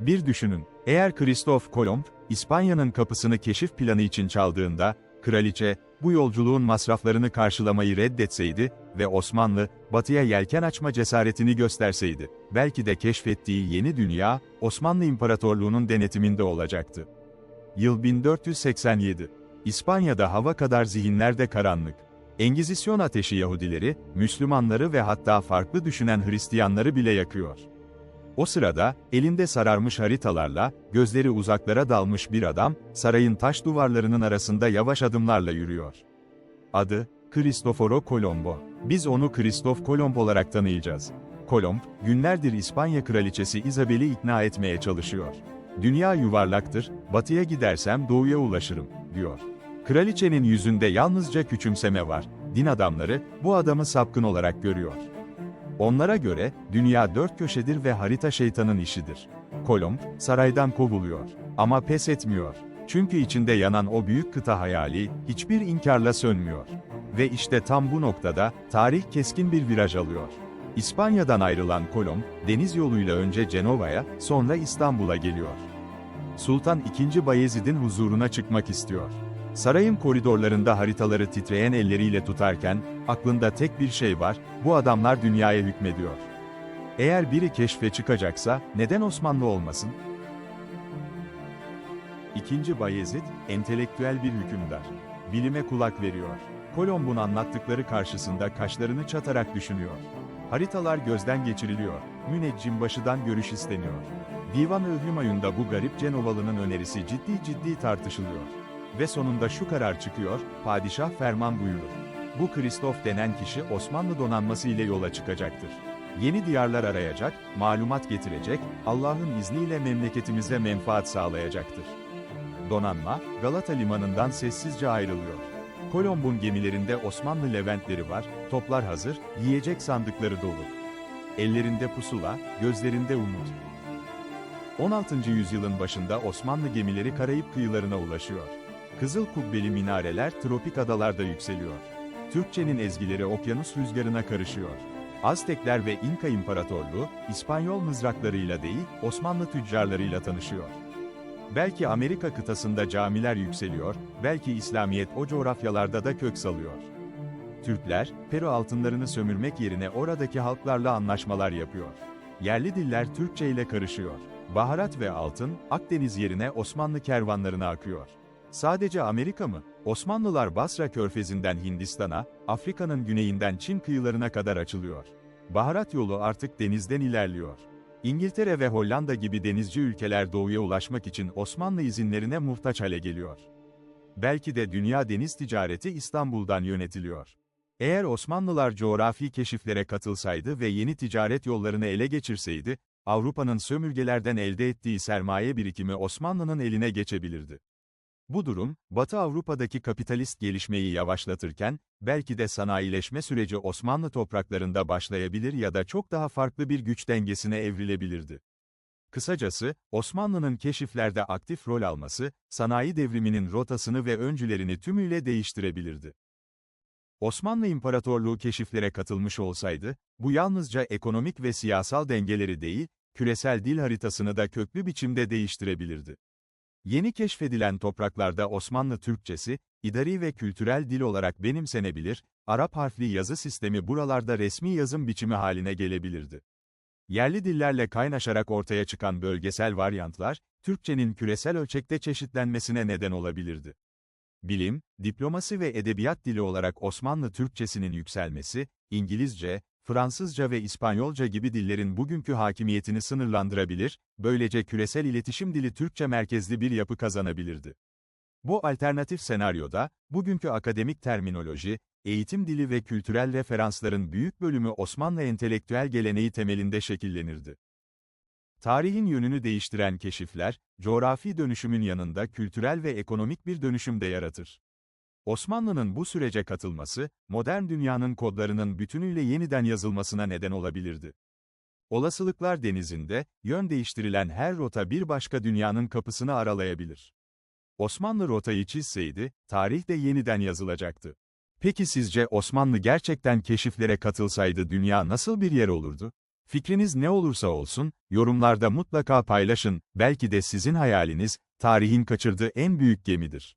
Bir düşünün, eğer Kristof Kolomb, İspanya'nın kapısını keşif planı için çaldığında, kraliçe, bu yolculuğun masraflarını karşılamayı reddetseydi ve Osmanlı, batıya yelken açma cesaretini gösterseydi, belki de keşfettiği yeni dünya, Osmanlı İmparatorluğu'nun denetiminde olacaktı. Yıl 1487. İspanya'da hava kadar zihinlerde karanlık. Engizisyon ateşi Yahudileri, Müslümanları ve hatta farklı düşünen Hristiyanları bile yakıyor. O sırada, elinde sararmış haritalarla, gözleri uzaklara dalmış bir adam, sarayın taş duvarlarının arasında yavaş adımlarla yürüyor. Adı, Cristoforo Colombo. Biz onu Kristof Kolomb olarak tanıyacağız. Kolomb, günlerdir İspanya kraliçesi Isabel'i ikna etmeye çalışıyor. Dünya yuvarlaktır, batıya gidersem doğuya ulaşırım, diyor. Kraliçenin yüzünde yalnızca küçümseme var. Din adamları, bu adamı sapkın olarak görüyor. Onlara göre, dünya dört köşedir ve harita şeytanın işidir. Kolomb, saraydan kovuluyor. Ama pes etmiyor. Çünkü içinde yanan o büyük kıta hayali, hiçbir inkarla sönmüyor. Ve işte tam bu noktada, tarih keskin bir viraj alıyor. İspanya'dan ayrılan Kolomb, deniz yoluyla önce Cenova'ya, sonra İstanbul'a geliyor. Sultan II. Bayezid'in huzuruna çıkmak istiyor. Sarayın koridorlarında haritaları titreyen elleriyle tutarken, aklında tek bir şey var, bu adamlar dünyaya hükmediyor. Eğer biri keşfe çıkacaksa, neden Osmanlı olmasın? İkinci Bayezid, entelektüel bir hükümdar. Bilime kulak veriyor. Kolomb'un anlattıkları karşısında kaşlarını çatarak düşünüyor. Haritalar gözden geçiriliyor. Müneccim başıdan görüş isteniyor. Divan-ı Hümayun'da bu garip Cenovalı'nın önerisi ciddi ciddi tartışılıyor. Ve sonunda şu karar çıkıyor, padişah ferman buyurur. Bu Kristof denen kişi Osmanlı donanması ile yola çıkacaktır. Yeni diyarlar arayacak, malumat getirecek, Allah'ın izniyle memleketimize menfaat sağlayacaktır. Donanma, Galata limanından sessizce ayrılıyor. Kolomb'un gemilerinde Osmanlı leventleri var, toplar hazır, yiyecek sandıkları dolu. Ellerinde pusula, gözlerinde umut. 16. yüzyılın başında Osmanlı gemileri Karayip kıyılarına ulaşıyor. Kızıl kubbeli minareler tropik adalarda yükseliyor. Türkçenin ezgileri okyanus rüzgarına karışıyor. Aztekler ve İnka İmparatorluğu, İspanyol mızraklarıyla değil, Osmanlı tüccarlarıyla tanışıyor. Belki Amerika kıtasında camiler yükseliyor, belki İslamiyet o coğrafyalarda da kök salıyor. Türkler, Peru altınlarını sömürmek yerine oradaki halklarla anlaşmalar yapıyor. Yerli diller Türkçe ile karışıyor. Baharat ve altın, Akdeniz yerine Osmanlı kervanlarına akıyor. Sadece Amerika mı? Osmanlılar Basra körfezinden Hindistan'a, Afrika'nın güneyinden Çin kıyılarına kadar açılıyor. Baharat yolu artık denizden ilerliyor. İngiltere ve Hollanda gibi denizci ülkeler doğuya ulaşmak için Osmanlı izinlerine muhtaç hale geliyor. Belki de dünya deniz ticareti İstanbul'dan yönetiliyor. Eğer Osmanlılar coğrafi keşiflere katılsaydı ve yeni ticaret yollarını ele geçirseydi, Avrupa'nın sömürgelerden elde ettiği sermaye birikimi Osmanlı'nın eline geçebilirdi. Bu durum, Batı Avrupa'daki kapitalist gelişmeyi yavaşlatırken, belki de sanayileşme süreci Osmanlı topraklarında başlayabilir ya da çok daha farklı bir güç dengesine evrilebilirdi. Kısacası, Osmanlı'nın keşiflerde aktif rol alması, sanayi devriminin rotasını ve öncülerini tümüyle değiştirebilirdi. Osmanlı İmparatorluğu keşiflere katılmış olsaydı, bu yalnızca ekonomik ve siyasal dengeleri değil, küresel dil haritasını da köklü biçimde değiştirebilirdi. Yeni keşfedilen topraklarda Osmanlı Türkçesi, idari ve kültürel dil olarak benimsenebilir, Arap harfli yazı sistemi buralarda resmi yazım biçimi haline gelebilirdi. Yerli dillerle kaynaşarak ortaya çıkan bölgesel varyantlar, Türkçenin küresel ölçekte çeşitlenmesine neden olabilirdi. Bilim, diplomasi ve edebiyat dili olarak Osmanlı Türkçesinin yükselmesi, İngilizce, Fransızca ve İspanyolca gibi dillerin bugünkü hakimiyetini sınırlandırabilir, böylece küresel iletişim dili Türkçe merkezli bir yapı kazanabilirdi. Bu alternatif senaryoda, bugünkü akademik terminoloji, eğitim dili ve kültürel referansların büyük bölümü Osmanlı entelektüel geleneği temelinde şekillenirdi. Tarihin yönünü değiştiren keşifler, coğrafi dönüşümün yanında kültürel ve ekonomik bir dönüşüm de yaratır. Osmanlı'nın bu sürece katılması, modern dünyanın kodlarının bütünüyle yeniden yazılmasına neden olabilirdi. Olasılıklar denizinde, yön değiştirilen her rota bir başka dünyanın kapısını aralayabilir. Osmanlı rotayı çizseydi, tarih de yeniden yazılacaktı. Peki sizce Osmanlı gerçekten keşiflere katılsaydı dünya nasıl bir yer olurdu? Fikriniz ne olursa olsun, yorumlarda mutlaka paylaşın, belki de sizin hayaliniz, tarihin kaçırdığı en büyük gemidir.